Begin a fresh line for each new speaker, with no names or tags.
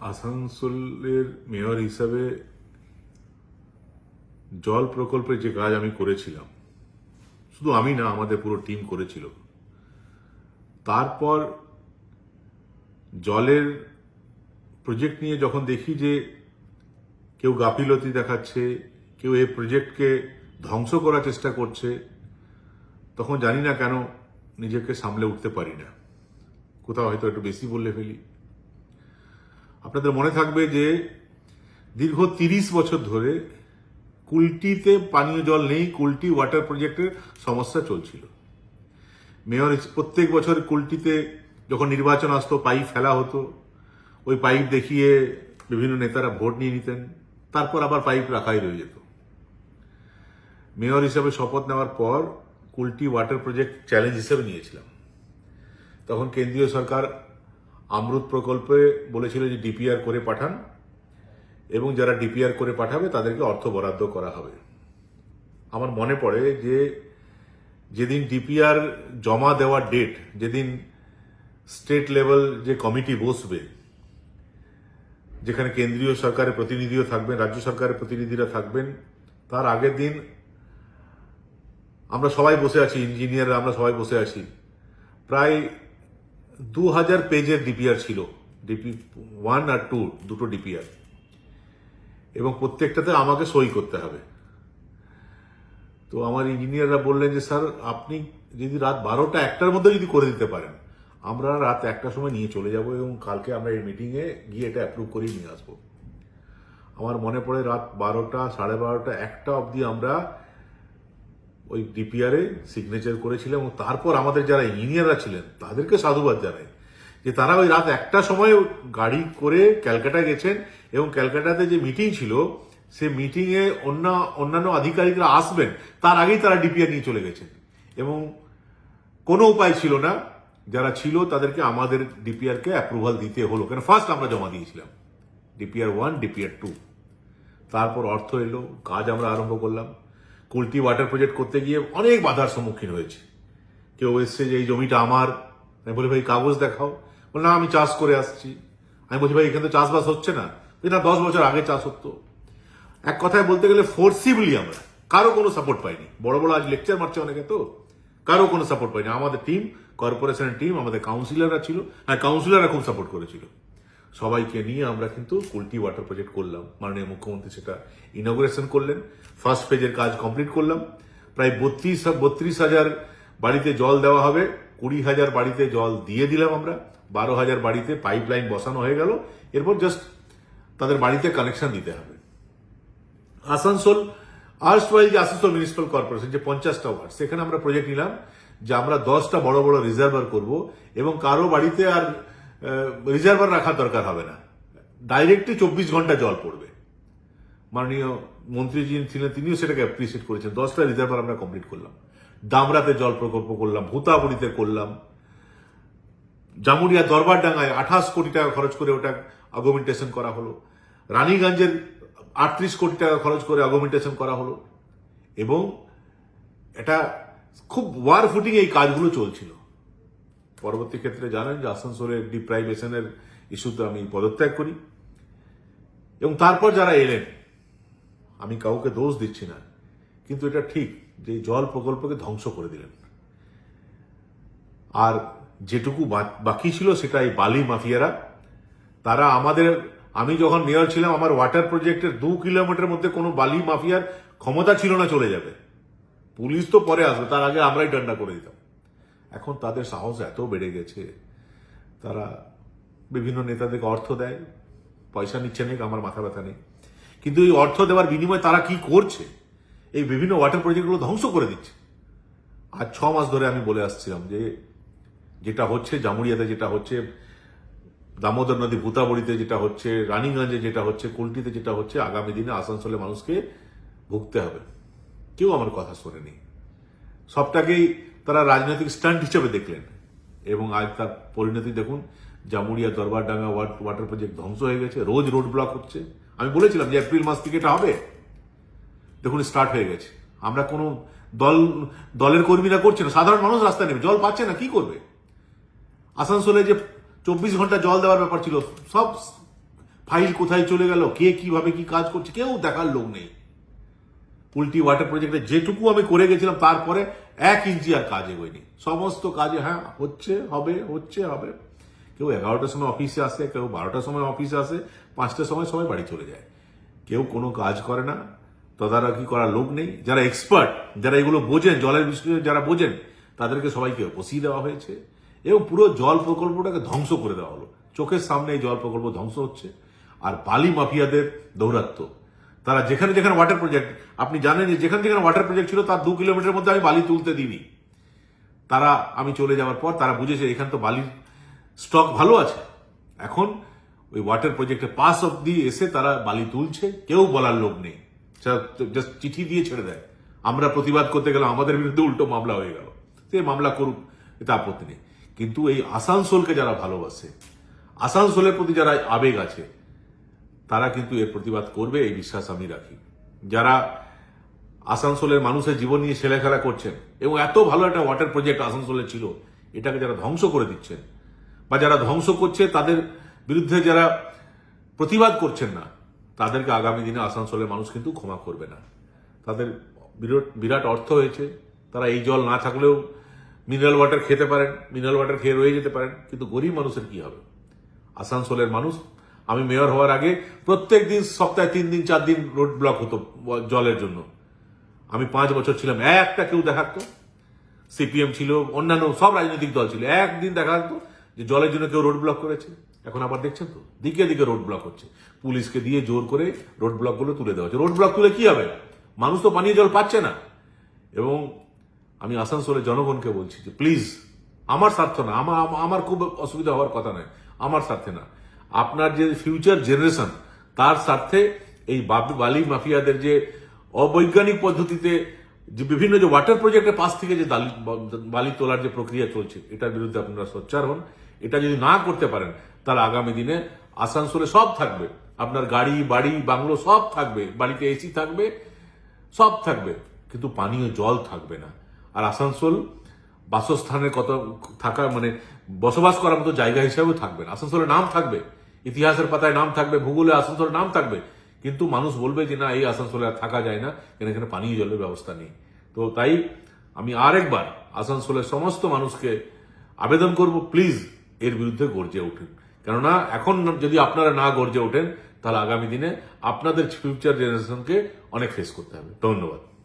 আসানসোলের মেয়র হিসাবে জল প্রকল্পের যে কাজ আমি করেছিলাম, শুধু আমি না, আমাদের পুরো টিম করেছিল। তারপর জলের প্রজেক্ট নিয়ে যখন দেখি যে কেউ গাফিলতি দেখাচ্ছে, কেউ এই প্রজেক্টকে ধ্বংস করার চেষ্টা করছে, তখন জানি না কেন নিজেকে সামলে উঠতে পারি না। কোথাও হয়তো একটু বেশি বললে ফেলি। আপনাদের মনে থাকবে যে দীর্ঘ তিরিশ বছর ধরে কুলটিতে পানীয় জল নেই, কুলটি ওয়াটার প্রজেক্টের সমস্যা চলছিল। মেয়র, প্রত্যেক বছর কুলটিতে যখন নির্বাচন আসতো, পাইপ ফেলা হতো, ওই পাইপ দেখিয়ে বিভিন্ন নেতারা ভোট নিয়ে নিতেন, তারপর আবার পাইপ রাখাই রয়ে যেত। মেয়র হিসাবে শপথ নেওয়ার পর কুলটি ওয়াটার প্রজেক্ট চ্যালেঞ্জ হিসেবে নিয়েছিলাম। তখন কেন্দ্রীয় সরকার আমরুত প্রকল্পে বলেছিল যে ডিপিআর করে পাঠান, এবং যারা ডিপিআর করে পাঠাবে তাদেরকে অর্থ বরাদ্দ করা হবে। আমার মনে পড়ে যে যেদিন ডিপিআর জমা দেওয়ার ডেট যেদিন স্টেট লেভেল যে কমিটি বসবে, যেখানে কেন্দ্রীয় সরকারের প্রতিনিধিও থাকবেন, রাজ্য সরকারের প্রতিনিধিরা থাকবেন, তার আগের দিন আমরা সবাই বসে আছি, ইঞ্জিনিয়াররা, আমরা সবাই বসে আছি। প্রায় দু হাজার পেজের ডিপিআর ছিল। ডিপি ওয়ান আর টু দুটো ডিপিআর এবং প্রত্যেকটাতে আমাকে সই করতে হবে। তো আমার ইঞ্জিনিয়াররা বললেন যে, স্যার, আপনি যদি রাত বারোটা একটার মধ্যে যদি করে দিতে পারেন, আমরা রাত একটার সময় নিয়ে চলে যাব এবং কালকে আমরা এই মিটিংয়ে গিয়ে এটা অ্যাপ্রুভ করেই নিয়ে আসব। আমার মনে পড়ে রাত বারোটা, সাড়ে বারোটা, একটা অবধি আমরা ওই ডিপিআরে সিগনেচার করেছিলাম এবং তারপর আমাদের যারা ইঞ্জিনিয়াররা ছিলেন, তাদেরকে সাধুবাদ জানাই যে তারা ওই রাত একটা সময় গাড়ি করে ক্যালকাটা গেছেন এবং ক্যালকাটাতে যে মিটিং ছিল, সে মিটিংয়ে অন্য, অন্যান্য আধিকারিকরা আসবেন, তার আগেই তারা ডিপিআর নিয়ে চলে গেছেন। এবং কোনো উপায় ছিল না, যারা ছিল তাদেরকে আমাদের ডিপিআরকে অ্যাপ্রুভাল দিতে হলো। কেন? ফার্স্ট আমরা জমা দিয়েছিলাম। ডিপিআর ওয়ান ডিপিআর টু তারপর অর্থ এলো, কাজ আমরা আরম্ভ করলাম। কুলটি ওয়াটার প্রজেক্ট করতে গিয়ে অনেক বাধার সম্মুখীন হয়েছে। কেউ এসছে যে, এই জমিটা আমার। আমি বলি, ভাই, কাগজ দেখাও। বলে, না, আমি চাষ করে আসছি। আমি বলছি ভাই, এখানে তো চাষবাস হচ্ছে না। না, দশ বছর আগে চাষ হতো। এক কথায় বলতে গেলে ফোর্সিবলি আমরা, কারও কোনো সাপোর্ট পাইনি। বড় বড় আজ লেকচার মারছে অনেকে তো, কারও কোনো সাপোর্ট পাইনি। আমাদের টিম কর্পোরেশনের টিম আমাদের কাউন্সিলররা ছিল হ্যাঁ কাউন্সিলররা খুব সাপোর্ট করেছিল। সবাইকে নিয়ে আমরা কিন্তু কুলটি ওয়াটার প্রজেক্ট করলাম। মাননীয় মুখ্যমন্ত্রী সেটা ইনগ্রেশন করলেন। ফার্স্ট ফেজের কাজ কমপ্লিট করলাম। প্রায় বত্রিশ বত্রিশ হাজার বাড়িতে জল দেওয়া হবে। কুড়ি হাজার বাড়িতে জল দিয়ে দিলাম আমরা। বারো হাজার বাড়িতে পাইপ লাইন বসানো হয়ে গেল। এরপর জাস্ট তাদের বাড়িতে কানেকশন দিতে হবে। আসানসোল আর্স্ট ওয়াইল যে আসানসোল মিউনিসিপাল কর্পোরেশন যে পঞ্চাশটা ওয়ার্ড সেখানে আমরা প্রজেক্ট নিলাম যে আমরা দশটা বড় বড় রিজার্ভার করব এবং কারও বাড়িতে আর রিজার্ভার রাখার দরকার হবে না। ডাইরেক্টলি চব্বিশ ঘণ্টা জল পড়বে। মাননীয় মন্ত্রী যিনি ছিলেন, তিনিও সেটাকে অ্যাপ্রিসিয়েট করেছেন। দশটা রিজার্ভার আমরা কমপ্লিট করলাম। দামরাতে জল প্রকল্প করলাম, ভূতাবুড়িতে করলাম। জামুরিয়া দরবার ডাঙ্গায় আঠাশ কোটি টাকা খরচ করে ওটা আগমেন্টেশন করা হলো। রানীগঞ্জের আটত্রিশ কোটি টাকা খরচ করে আগমেন্টেশন করা হলো। এবং এটা খুব ওয়ার ফুটিং এই কাজগুলো চলছিল। পরবর্তী ক্ষেত্রে জানেন যে আসানসোলের ডিপ্রাইভেশনের ইস্যুতে আমি পদত্যাগ করি। এবং তারপর যারা এলেন, আমি কাউকে দোষ দিচ্ছি না, কিন্তু এটা ঠিক যে জল প্রকল্পকে ধ্বংস করে দিলেন। আর যেটুকু বাকি ছিল সেটা এই বালি মাফিয়ারা। তারা আমাদের, আমি যখন মেয়র ছিলাম, আমার ওয়াটার প্রজেক্টের দু কিলোমিটার মধ্যে কোনো বালি মাফিয়ার ক্ষমতা ছিল না, চলে যাবে। পুলিশ তো পরে আসবে, তার আগে আমরাই ডান্ডা করে দিতাম। এখন তাদের সাহস এত বেড়ে গেছে, তারা বিভিন্ন নেতাদেরকে অর্থ দেয়, পয়সা নিচ্ছে নেই আমার মাথা ব্যথা নেই। কিন্তু এই অর্থ দেওয়ার বিনিময়ে তারা কি করছে? এই বিভিন্ন ওয়াটার প্রজেক্টগুলো ধ্বংস করে দিচ্ছে। আর ছ মাস ধরে আমি বলে আসছিলাম যে, যেটা হচ্ছে জামুরিয়াতে যেটা হচ্ছে, দামোদর নদী ভূতাবড়িতে যেটা হচ্ছে, রানীগঞ্জে যেটা হচ্ছে, কুলটিতে যেটা হচ্ছে, আগামী দিনে আসানসোলে মানুষকে ভুগতে হবে। কেউ আমার কথা শোনেনি। সবটাকেই তারা রাজনৈতিক স্টান্ট হিসেবে দেখলেন। এবং আজ তার পরিণতি দেখুন, Jamuria Darbardanga water- water project ধ্বংস হয়ে গেছে, রোজ রোড ব্লক হচ্ছে। আমি বলেছিলাম যে এপ্রিল মাস থেকে এটা হবে। দেখুন স্টার্ট হয়ে গেছে। আমরা কোনো দল, দলের কর্মীরা করছে না, সাধারণ মানুষ রাস্তায় নেবে জল পাচ্ছে না, কি করবে? আসানসোলে যে চব্বিশ ঘণ্টা জল দেওয়ার ব্যাপার ছিল, সব ফাইল কোথায় চলে গেল, কে কীভাবে কি কাজ করছে, কেউ দেখার লোক নেই। উল্টি ওয়াটার প্রজেক্টে যেটুকু আমি করে গেছিলাম, তারপরে এক ইঞ্চি আর কাজ এগোয়নি সমস্ত কাজে হ্যাঁ হচ্ছে, হবে হচ্ছে, হবে। কেউ এগারোটার সময় অফিসে আসে, কেউ বারোটার সময় অফিসে আসে, পাঁচটার সময় সবাই বাড়ি চলে যায়। কেউ কোনো কাজ করে না, তদারকি করার লোক নেই। যারা এক্সপার্ট যারা এগুলো বোঝেন, জলের বিষয়ে যারা বোঝেন, তাদেরকে সবাইকে বসিয়ে দেওয়া হয়েছে। এবং পুরো জল প্রকল্পটাকে ধ্বংস করে দেওয়া হলো। চোখের সামনে এই জল প্রকল্প ধ্বংস হচ্ছে। আর বালি মাফিয়াদের দৌরাত্ম্য। তারা যেখানে যেখানে ওয়াটার প্রজেক্ট আপনি জানেন যে যেখানে যেখানে ওয়াটার প্রজেক্ট ছিল, তার দু কিলোমিটার মধ্যে আমি বালি তুলতে দিইনি। তারা, আমি চলে যাওয়ার পর তারা বুঝেছে এখানে তো বালির স্টক ভালো আছে। এখন ওই ওয়াটার প্রজেক্টের পাস অব্দি এসে তারা বালি তুলছে, কেউ বলার লোক নেই। জাস্ট চিঠি দিয়ে ছেড়ে দেয়। আমরা প্রতিবাদ করতে গেলাম, আমাদের বিরুদ্ধে উল্টো মামলা হয়ে গেল। সে মামলা করুক, এতে আপত্তি নেই। কিন্তু এই আসানসোলকে যারা ভালোবাসে, আসানসোলের প্রতি যারা আবেগ আছে তারা কিন্তু এর প্রতিবাদ করবে, এই বিশ্বাস আমি রাখি। যারা আসানসোলের মানুষের জীবন নিয়ে ছেলেখেলা করছেন, এবং এত ভালো একটা ওয়াটার প্রজেক্ট আসানসোলে ছিল, এটাকে যারা ধ্বংস করে দিচ্ছেন, বা যারা ধ্বংস করছে, তাদের বিরুদ্ধে যারা প্রতিবাদ করছেন না, তাদেরকে আগামী দিনে আসানসোলের মানুষ কিন্তু ক্ষমা করবে না। তাদের বিরাট বিরাট অর্থ হয়েছে। তারা এই জল না থাকলেও মিনারেল ওয়াটার খেতে পারেন মিনারেল ওয়াটার খেয়ে রয়ে যেতে পারেন, কিন্তু গরিব মানুষের কি হবে? আসানসোলের মানুষ আমি মেয়র হওয়ার আগে প্রত্যেক দিন সপ্তাহে তিন দিন, চার দিন রোড ব্লক হতো, জলের জন্য। আমি পাঁচ বছর ছিলাম, একটা কেউ দেখাতো সিপিএম ছিল, অন্যান্য সব রাজনৈতিক দল ছিল। একদিন দেখা যেত যে জলের জন্য কেউ রোড ব্লক করেছে। এখন আবার দেখছেন তো, দিকে দিকে রোড ব্লক হচ্ছে। পুলিশকে দিয়ে জোর করে রোড ব্লকগুলো তুলে দেওয়া হচ্ছে। রোড ব্লক তুলে কি হবে? মানুষ তো পানীয় জল পাচ্ছে না। এবং আমি আসানসোলের জনগণকে বলছি যে প্লিজ আমার স্বার্থ না, আমার আমার খুব অসুবিধা হওয়ার কথা নয়, আমার স্বার্থে না। আপনার যে ফিউচার জেনারেশন তার স্বার্থে এই বালি মাফিয়াদের যে অবৈজ্ঞানিক পদ্ধতিতে যে বিভিন্ন যে ওয়াটার প্রজেক্টের পাশ থেকে যে বালি তোলার যে প্রক্রিয়া চলছে, এটার বিরুদ্ধে আপনারা সোচ্চার হন। এটা যদি না করতে পারেন, তাহলে আগামী দিনে আসানসোলে সব থাকবে। আপনার গাড়ি, বাড়ি, বাংলো সব থাকবে, বাড়িতে এসি থাকবে, সব থাকবে, কিন্তু পানীয় জল থাকবে না। আর আসানসোল বাসস্থানের কত থাকা মানে বসবাস করার মতো জায়গা হিসাবেও থাকবে আসানসোলের নাম থাকবে, ইতিহাসের পাতায় নাম থাকবে, ভূগোলে আসানসোলের নাম থাকবে, কিন্তু মানুষ বলবে যে, না, এই আসানসোলে আর থাকা যায় না কেন এখানে পানীয় জলের ব্যবস্থা নেই। তো তাই আমি আরেকবার আসানসোলের সমস্ত মানুষকে আবেদন করব, প্লিজ এর বিরুদ্ধে গর্জে উঠুন। কেননা এখন যদি আপনারা না গর্জে ওঠেন, তাহলে আগামী দিনে আপনাদের ফিউচার জেনারেশনকে অনেক ফেস করতে হবে। ধন্যবাদ।